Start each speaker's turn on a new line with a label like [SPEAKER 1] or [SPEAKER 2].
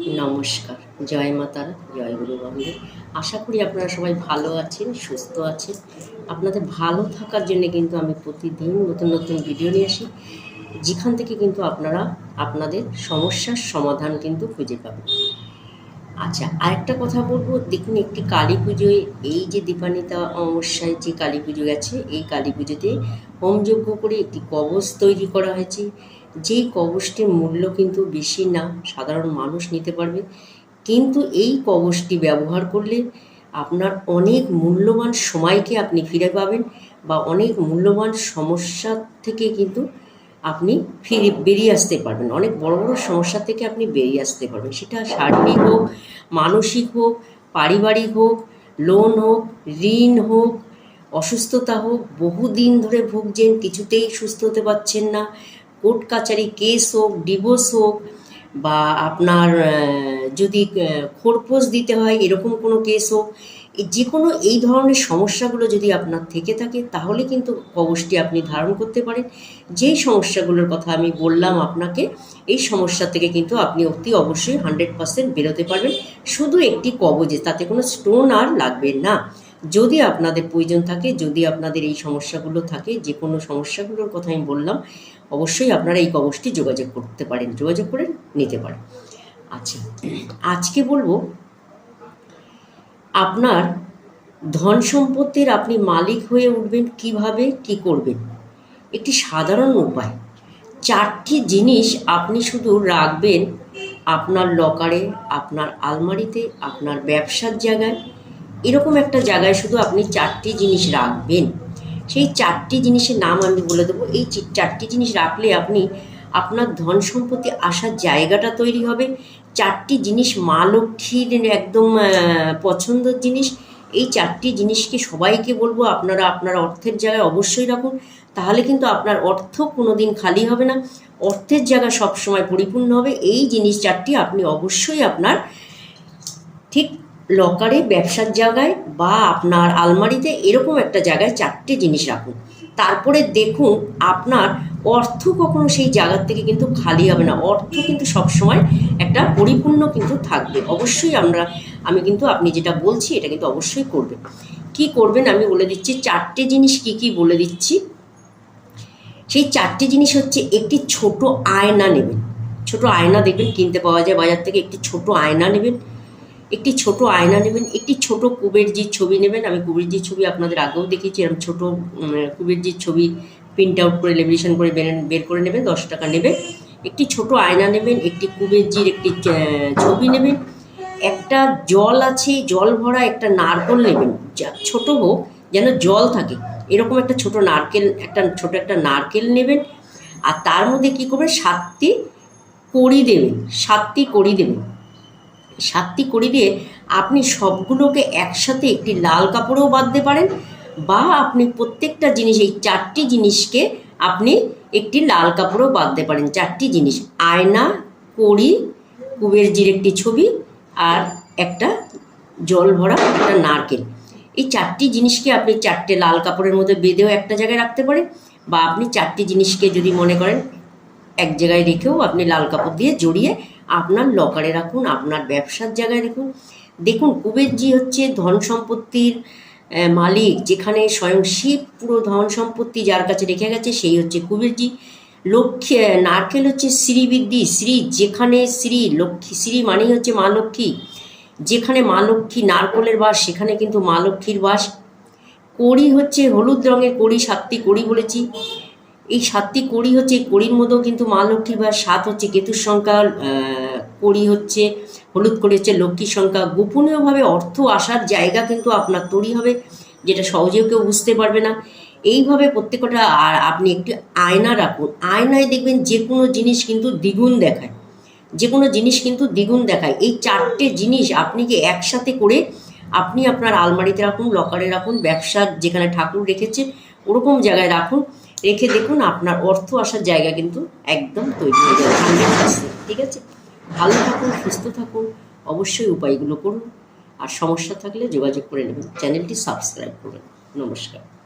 [SPEAKER 1] নমস্কার। জয় মাতারা জয় গুরু বন্দে আশা করি আপনারা সবাই ভালো আছেন, সুস্থ আছেন। আপনাদের ভালো থাকার জন্য কিন্তু আমি প্রতিদিন নতুন নতুন ভিডিও নিয়ে আসি। যেখান থেকে কিন্তু আপনারা আপনাদের সমস্যার সমাধান কিন্তু খুঁজে পাবেন। আচ্ছা আরেকটা কথা বলব। দেখুন, একটি কালী পুজোয় এই যে দীপানিতা অমাবস্যায় যে কালী পুজো গেছে, এই কালী পুজোতে হোমযজ্ঞ করে একটি কবচ তৈরি করা হয়েছে। যেই কবচটির মূল্য কিন্তু বেশি না, সাধারণ মানুষ নিতে পারবে। কিন্তু এই কবচটি ব্যবহার করলে আপনার অনেক মূল্যবান সময়কে আপনি ফিরে পাবেন বা অনেক মূল্যবান সমস্যা থেকে কিন্তু আপনি ফিরে বেরিয়ে আসতে পারবেন। অনেক বড় বড় সমস্যা থেকে আপনি বেরিয়ে আসতে পারবেন। সেটা শারীরিক হোক, মানসিক হোক, পারিবারিক হোক লোন হোক, ঋণ হোক অসুস্থতা হোক, বহুদিন ধরে ভুগছেন, কিছুতেই সুস্থ হতে পারছেন না। কোর্ট কাচারি কেস হোক, ডিভোর্স হোক, বা আপনার যদি খোরপোশ দিতে হয়, এরকম কোনো কেস হোক যে কোনো এই ধরনের সমস্যাগুলো যদি আপনার থেকে থাকে, তাহলে কিন্তু কবচটি আপনি ধারণ করতে পারেন। যেই সমস্যাগুলোর কথা আমি বললাম আপনাকে, এই সমস্যা থেকে কিন্তু আপনি অতি অবশ্যই হান্ড্রেড পার্সেন্ট বেরোতে পারবেন। শুধু একটি কবজে, তাতে কোনো স্টোন আর লাগবে না। যদি আপনাদের প্রয়োজন থাকে, যদি আপনাদের এই সমস্যাগুলো থাকে, যে কোনো সমস্যাগুলোর কথা আমি বললাম, অবশ্যই আপনারা এই কবচটি যোগাযোগ করতে পারেন, যোগাযোগ করে নিতে পারেন। আচ্ছা আজকে বলব, আপনার ধন সম্পত্তির আপনি মালিক হয়ে উঠবেন, কীভাবে, কি করবেন? একটি সাধারণ উপায়। চারটি জিনিস আপনি শুধু রাখবেন আপনার লকারে, আপনার আলমারিতে, আপনার ব্যবসার জায়গায় এরকম একটা জায়গায় শুধু আপনি চারটি জিনিস রাখবেন। সেই চারটি জিনিসের নাম আমি বলে দেবো। এই চারটি জিনিস রাখলে আপনি, আপনার ধন সম্পত্তি আসার জায়গাটা তৈরি হবে। চারটি জিনিস মা লক্ষ্মীর একদম পছন্দের জিনিস। এই চারটি জিনিসকে সবাইকে বলব, আপনারা আপনার অর্থের জায়গায় অবশ্যই রাখুন। তাহলে কিন্তু আপনার অর্থ কোনো দিন খালি হবে না। অর্থের জায়গা সবসময় পরিপূর্ণ হবে। এই জিনিস চারটি আপনি অবশ্যই আপনার, ঠিক লকারে ব্যবসার জায়গায় বা আপনার আলমারিতে এরকম একটা জায়গায় চারটে জিনিস রাখুন। তারপরে দেখুন আপনার অর্থ কখনো সেই জায়গার থেকে কিন্তু খালি হবে না। অর্থ কিন্তু সবসময় একটা পরিপূর্ণ কিন্তু থাকবে। অবশ্যই আমরা, আমি কিন্তু আপনি যেটা বলছি এটা কিন্তু অবশ্যই করবেন। কি করবেন আমি বলে দিচ্ছি, চারটে জিনিস কি কি বলে দিচ্ছি? সেই চারটে জিনিস হচ্ছে একটি ছোট আয়না নেবেন। ছোট আয়না দেখবেন কিনতে পাওয়া যায়, বাজার থেকে একটি ছোট আয়না নেবেন। একটি ছোট আয়না নেবেন, একটি ছোট কুবেরজির ছবি নেবেন। আমি কুবেরজির ছবি আপনাদের আগেও দেখিয়েছি এরকম ছোট কুবেরজির ছবি প্রিন্ট আউট করে লেমিনেশন করে বের করে নেবেন, দশ টাকা নেবেন। একটি ছোট আয়না নেবেন, একটি কুবেরজির একটি ছবি নেবেন। একটা জল আছে, জল ভরা একটা নারকল নেবেন, যা- ছোট হোক, যেন জল থাকে। এরকম একটা ছোট নারকেল, একটা ছোট একটা নারকেল নেবেন। আর তার মধ্যে কী করবেন? সাতটি কড়ি দেবেন, সাতটি কড়ি দেবেন। সাতটি কড়ি দিয়ে আপনি সবগুলোকে একসাথে একটি লাল কাপড়েও বাঁধতে পারেন বা আপনি প্রত্যেকটা জিনিস, এই চারটি জিনিসকে আপনি একটি লাল কাপড়েও বাঁধতে পারেন। চারটি জিনিস, আয়না, কড়ি কুবেরজির একটি ছবি আর একটা জল ভরা একটা নারকেল। এই চারটি জিনিসকে আপনি চারটে লাল কাপড়ের মধ্যে বেঁধেও একটা জায়গায় রাখতে পারেন বা আপনি চারটি জিনিসকে যদি মনে করেন এক জায়গায় রেখেও আপনি লাল কাপড় দিয়ে জড়িয়ে আপনার লকারে রাখুন, আপনার ব্যবসার জায়গায় রাখুন। দেখুন কুবেরজি হচ্ছে ধন সম্পত্তির মালিক, যেখানে স্বয়ং শিব পুরো ধন সম্পত্তি যার কাছে রেখে গেছে, সেই হচ্ছে কুবেরজি লক্ষ্মী নারকেল হচ্ছে শ্রীবৃদ্ধি, শ্রী যেখানে শ্রী, লক্ষ্মী, শ্রী মানেই হচ্ছে মা লক্ষ্মী। যেখানে মা লক্ষ্মী নারকলের বাস, সেখানে কিন্তু মা লক্ষ্মীর বাস। কড়ি হচ্ছে হলুদ রঙের কড়ি, সাতটি কড়ি বলেছি। এই সাতটি কড়ি হচ্ছে, এই কড়ির মধ্যেও কিন্তু মা লক্ষ্মীর বা সাত হচ্ছে কেতুর সংখ্যা কড়ি হচ্ছে, হলুদ কড়ি হচ্ছে লক্ষ্মীর সংখ্যা। গোপনীয়ভাবে অর্থ আসার জায়গা কিন্তু আপনার তৈরি হবে, যেটা সহজেও কেউ বুঝতে পারবে না। এইভাবে প্রত্যেকটা আর আপনি একটি আয়না রাখুন। আয়নায় দেখবেন যে কোনো জিনিস কিন্তু দ্বিগুণ দেখায়। যে কোনো জিনিস কিন্তু দ্বিগুণ দেখায়। এই চারটে জিনিস আপনি কি একসাথে করে আপনি আপনার আলমারিতে রাখুন, লকারে রাখুন ব্যবসার যেখানে ঠাকুর রেখেছে, ওরকম জায়গায় রাখুন। রেখে দেখুন, আপনার অর্থ আসার জায়গা কিন্তু একদম তৈরি হয়ে যাবে। ঠিক আছে? ভালো থাকুন, সুস্থ থাকুন, অবশ্যই উপায়গুলো করুন। আর সমস্যা থাকলে যোগাযোগ করে নেবেন। চ্যানেলটি সাবস্ক্রাইব করুন। নমস্কার।